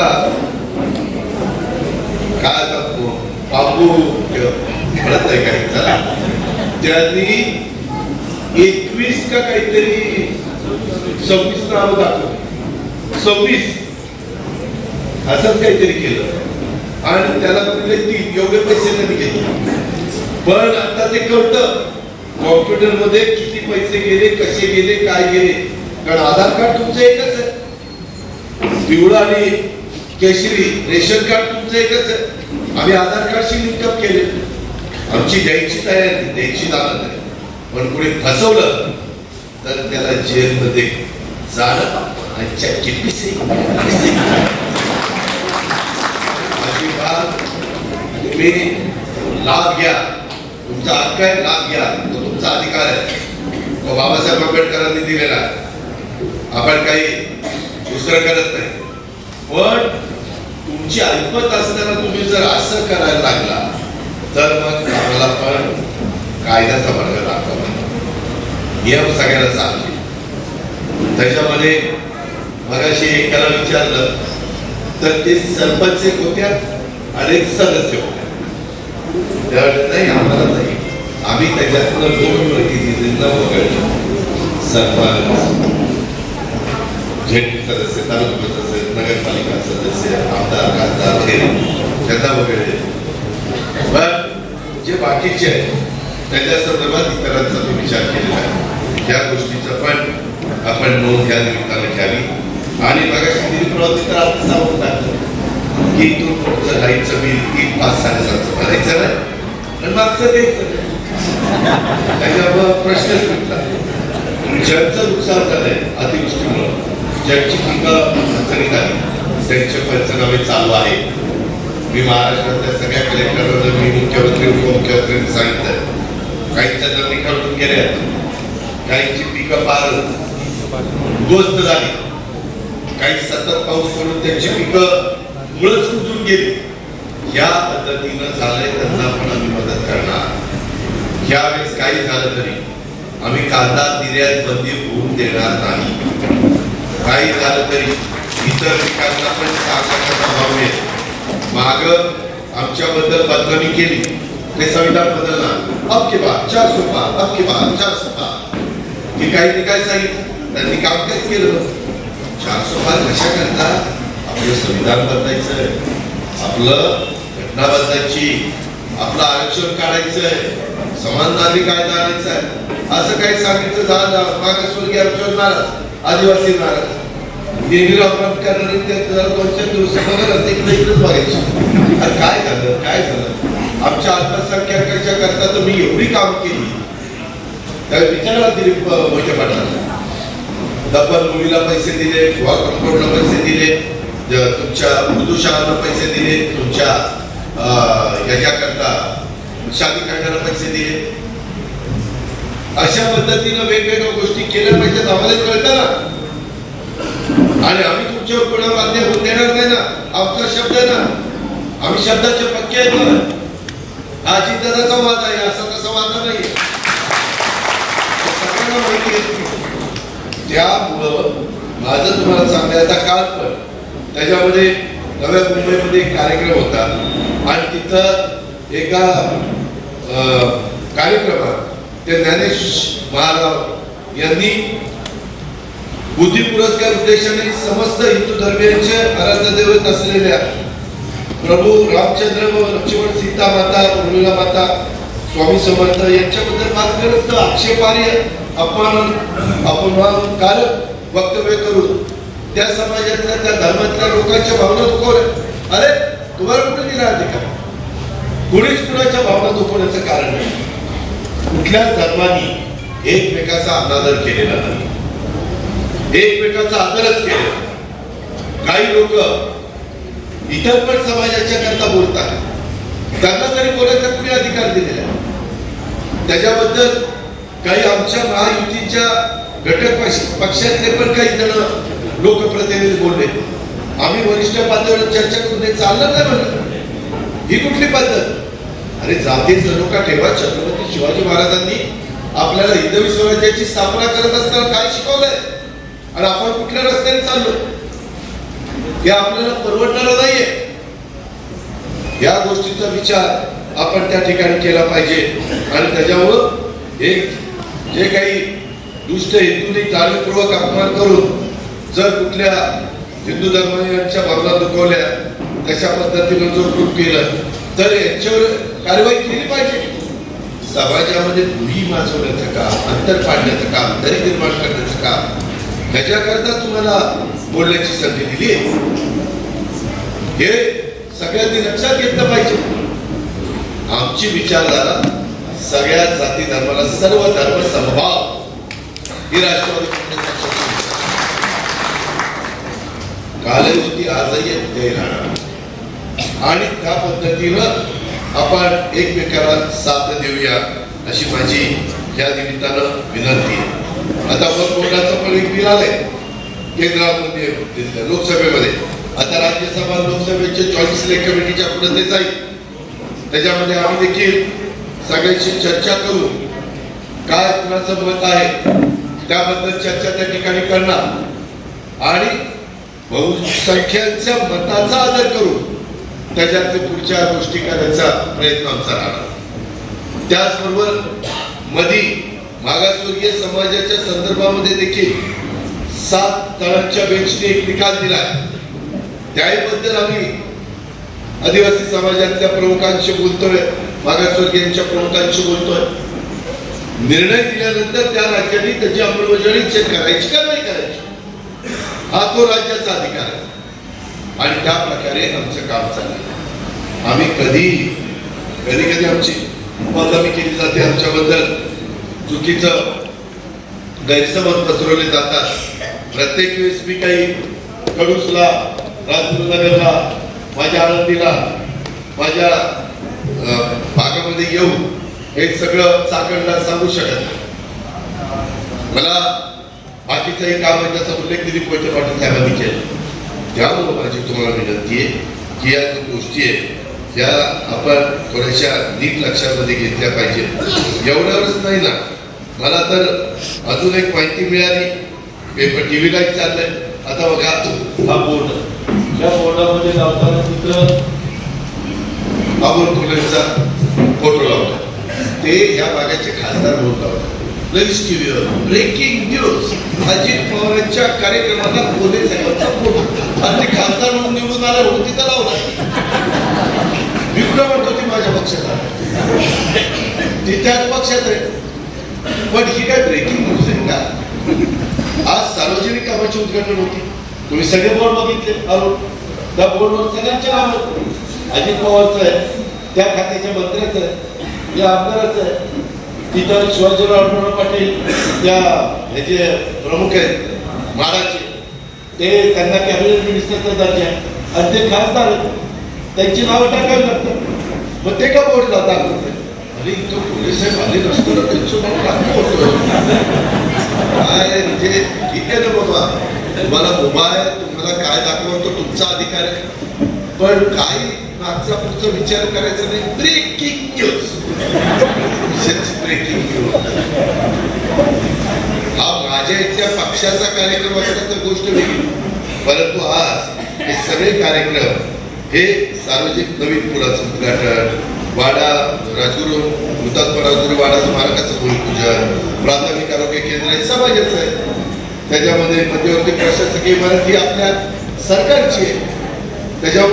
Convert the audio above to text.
आम्हाला काय आता म्हणत नाही काही. चला. त्यांनी एकवीस का काहीतरी सव्वीस नाव दाखव सव्वीस. असंच काहीतरी केलं. आणि त्याला दिले तीन. एवढे पैसे नाही घेतले. पण आता ते कळतं. कॉम्प्युटरमध्ये किती पैसे गेले कसे गेले काय गेले. कारण आधार कार्ड तुमचं एकच आहे. पिवळा आणि केशरी रेशन कार्ड तुमचं एकच आहे. आम्ही आधार कार्डशी लिंकअप केले. आमची द्यायची तयारी द्यायची दाखल आहे पण कोणी फसवलं तर त्याला जेलमध्ये जाणं आणि चक्की पिसरी तुम्ही लाभ घ्या. तुमचा हक्क आहे लाभ घ्या. तो तुमचा अधिकार आहे. तो बाबासाहेब आंबेडकरांनी दिलेला आपण काही दुसरं करत नाही. पण तुमची ऐकत असताना तुम्ही जर असं करायला लागला तर मग आम्हाला पण कायद्याचा मार्ग दाखवा. नियम सगळ्याला चालले त्याच्यामध्ये मगाशी एकाला विचारलं तर ते सरपंच एक होत्या आणि सदस्य होत्या. त्यावेळेस नाही आम्हाला नाही. आम्ही त्याच्यातनं दोन प्रतिनिधींना वगळलं. सरपंच झेड सदस्य तालुका सदस्य नगरपालिका सदस्य आमदार खासदार हे त्यांना वगैरे जे बाकीचे आहेत त्याच्या संदर्भात इतरांचा तो विचार केलेला आहे या गोष्टीचा पण आपण नोंद त्या निमित्ताने घ्यावी आणि बघा तर आपण सांगून टाकलं की तो तुमचं लाईटचं बिल तीन पाच साडेसातचं भरायचं नाही पण मागचं द्यायचं त्याच्यामुळं प्रश्नच मिटला ज्यांचं नुकसान झालंय अतिवृष्टीमुळं. ज्यांची पिकं अडचणीत आली त्यांचे पंचनामे चालू आहे मी महाराष्ट्रातल्या सगळ्या कलेक्टरांना मी मुख्यमंत्री उपमुख्यमंत्र्यांनी सांगितलं काहींच्या जमिनी खरडून गेल्या काहींची पिकं फार उद्ध्वस्त झाली. काही सतत पाऊस पडून त्यांची पिकं मुळच कुजून गेली. या पद्धतीनं झालंय त्यांना आपण आम्ही मदत करणार. यावेळेस काही झालं तरी आम्ही कांदा निर्यात बंदी होऊन देणार नाही. काही झालं तरी इतर पिकांना पण चांगला भाव मिळेल. माग आमच्याबद्दल बदनामी केली ते संविधान बदलणार. अब के बाद चार सोपा अब के बाद चार सोपा पार की काही काय सांगितलं? त्यांनी काम काहीच केलं. चार सोपा कशा करता आपलं संविधान बदलायचंय. आपलं घटना बदलायची. आपलं आरक्षण काढायचंय. समान नागरिक कायदा आणायचा आहे असं काही सांगितलं झालं मागासवर्गीय आरक्षण नाराज आदिवासी नाराज नेहमी आपण करणारे ते जरा दोन चार दिवस बघत असते इकडे इकडेच बघायचे. अरे काय झालं काय झालं? आमच्या अल्पसंख्याकांच्या करता तुम्ही एवढी काम केली. त्यावेळी विचारला दिली मोठ्या पाटलांना. डबल मुलीला पैसे दिले किंवा कंपाऊंडला पैसे दिले तुमच्या उर्दू शाळांना पैसे दिले तुमच्या याच्याकरता शादी करण्याला पैसे दिले. अशा पद्धतीनं वेगवेगळ्या गोष्टी केल्या पाहिजेत. आम्हाला कळतं ना? आणि आम्ही तुमच्यावर कोणा बांधे होऊन देणार नाही ना? आमचा शब्द आहे ना? आम्ही शब्दाचे पक्के आहेत ना? हा चिंताचा वाद आहे असा तसा वाद नाही सगळ्यांना माहिती आहे त्यामुळं माझं तुम्हाला सांगण्याचा काल पण त्याच्यामध्ये नव्या मुंबईमध्ये एक कार्यक्रम होता. आणि तिथं एका अं, कार्यक्रमात ते ज्ञानेश महाराज यांनी बुद्धी पुरस्कार उद्देशाने समस्त हिंदू धर्मियांचे आराध्यदैवत असलेल्या प्रभू रामचंद्र व लक्ष्मण सीता माता उर्मिला माता स्वामी समर्थ यांच्याबद्दल बात करत आक्षेपार्य आक्षेपार्ह अपमान अपमानकारक वक्तव्य करून त्या समाजातल्या त्या धर्मातल्या लोकांच्या भावना दुखवल्या. अरे तुम्हाला कुठे दिला अधिकार? कुणीच कुणाच्या भावना दुखवण्याचं कारण नाही. कुठल्याच धर्मानी एकमेकाचा अनादर केलेला नाही? एकमेकाचा आदरच केला काही लोक इतर पण समाजाच्या करता बोलतात. त्यांना तरी बोलायचा कुणी अधिकार दिलेला त्याच्याबद्दल काही आमच्या महायुतीच्या घटक पक्ष- पक्षातले पण काही जण लोकप्रतिनिधी बोलले. आम्ही वरिष्ठ पातळीवर चर्चा करून चाललं नाही म्हणलं? ही कुठली पद्धत? अरे जाती जणू का ठेवा छत्रपती शिवाजी महाराजांनी आपल्याला हिंदवी स्वराज्याची स्थापना करत असताना काय शिकवलंय? आणि आपण कुठल्या रस्त्याने चाललो? हे आपल्याला परवडणार नाहीये. या गोष्टीचा विचार आपण त्या ठिकाणी केला पाहिजे. आणि त्याच्यामुळं एक जे काही दुष्ट हिंदूंनी जाणीवपूर्वक अपमान करून जर कुठल्या हिंदू धर्मियांच्या भावना दुखवल्या तशा पद्धतीनं जर कृप केलं तर याच्यावर कारवाई केली पाहिजे. समाजामध्ये दुरी माजवण्याचं काम अंतर पाडण्याचं काम दरी निर्माण करण्याचं काम ह्याच्याकरता तुम्हाला बोलण्याची संधी दिली हे सगळ्यांनी लक्षात घेतलं पाहिजे. आमची विचारधारा सगळ्या जाती धर्माला सर्व धर्म समभाव. ही राष्ट्रवादी काँग्रेस कालही होती आजही आहे, राहणार. आणि त्या पद्धतीनं आपण एकमेकाला साथ देऊया अशी माझी या निमित्तानं विनंती आहे. आता मग कोर्टाचं पण एक बिल आलंय केंद्रामध्ये लोकसभेमध्ये. आता राज्यसभा लोकसभेच्या चॉईस सिलेक्ट कमिटीच्या पुढे ते जाईल. त्याच्यामध्ये आम्ही देखील सगळ्यांशी चर्चा करू. काय कुणाचं मत आहे त्याबद्दल चर्चा त्या ठिकाणी करणार. आणि बहुसंख्यांच्या मताचा आदर करू. त्याच्यात पुढच्या गोष्टी करायचा प्रयत्न आमचा राहणार. त्याचबरोबर मधी मागासवर्गीय समाजाच्या संदर्भामध्ये देखील सात तळांच्या बेंचने एक निकाल दिला त्याबद्दल आम्ही आदिवासी समाजातल्या प्रमुखांशी बोलतोय मागासवर्गीयांच्या प्रमुखांशी बोलतोय. निर्णय दिल्यानंतर त्या राज्यांनी त्याची अंमलबजावणी चेक करायची का नाही करायची? हा तो राज्याचा अधिकार आहे. आणि त्या प्रकारे आमचं काम चाललं आम्ही कधी कधी कधी आमची बदनामी केली जाते आमच्याबद्दल. चुकीचं गैरसमज पसरवले जातात. प्रत्येक वेळेस मी काही कडूसला राजनगरला माझ्या आळंदीला माझ्या भागामध्ये येऊन हे सगळं चाकणला सांगू शकत नाही. मला बाकीचंही काम आहे त्याचा उल्लेख दिलीप कोटे पाटील साहेबांनी केला. त्यामुळे माझी तुम्हाला विनंती आहे की या ज्या गोष्टी आहेत या आपण थोड्याशा नीट लक्षामध्ये घेतल्या पाहिजे एवढ्यावरच नाही ना. मला तर अजून एक माहिती मिळाली. पेपर टी व्हीला चाललंय. आता बघा. हा बोर्ड. या बोर्डामध्ये लावताना तिथं अमोल कुलेचा फोटो लावला. ते या भागाचे खासदार म्हणून लावतात लगेच टीव्हीवर ब्रेकिंग न्यूज अजित पवारांच्या कार्यक्रमाला पोलीस साहेबांचा फोटो आणि ते खासदार म्हणून निवडून आला म्हणून तिथं लावला विक्रम म्हणतो ती माझ्या पक्षात आहे. ती त्याच पक्षात आहे. पण ही काय ब्रेकिंग न्यूज आहे का? आज सार्वजनिक कामाचे उद्घाटन होते. तुम्ही सगळे बोर्ड बघितले. अरुण त्या बोर्डवर सगळ्यांचे नाव होते. अजित पवारचं आहे त्या खात्याच्या मंत्र्याचं आहे या आमदाराचं आहे. तिथं शिवाजीराव आढळराव पाटील या ह्याचे प्रमुख आहेत महाराज ते त्यांना कॅबिनेट मिनिस्टरचा दर्जा आहे. आणि ते खासदार त्यांची नावं टाकावी लागतात. मग ते का बोर्ड जातात? अरे इथं पोलीस साहेब आले ना त्यांचं नाव टाकलं काय म्हणजे ठीक आहे ना बाबा. तुम्हाला मोबाईल आहे तुम्हाला काय दाखवतो तुमचा अधिकार आहे. पण काही मागचा पुढचा विचार करायचा नाही. ब्रेकिंग न्यूज ब्रेकिंग न्यूज हा माझ्या इथल्या पक्षाचा कार्यक्रम असला तर गोष्ट वेगळी. परंतु आज हे सगळे कार्यक्रम हे सार्वजनिक नवीन पुलाचं उद्घाटन वाडा राजगुरू हुतात्मा राजगुरू वाडा स्मारकाचं भूमिपूजन प्राथमिक आरोग्य केंद्र हे समाजाचं आहे. त्याच्यामध्ये मध्यवर्ती प्रशासकीय इमारत ही आपल्या सरकारची आहे. त्याच्यामुळे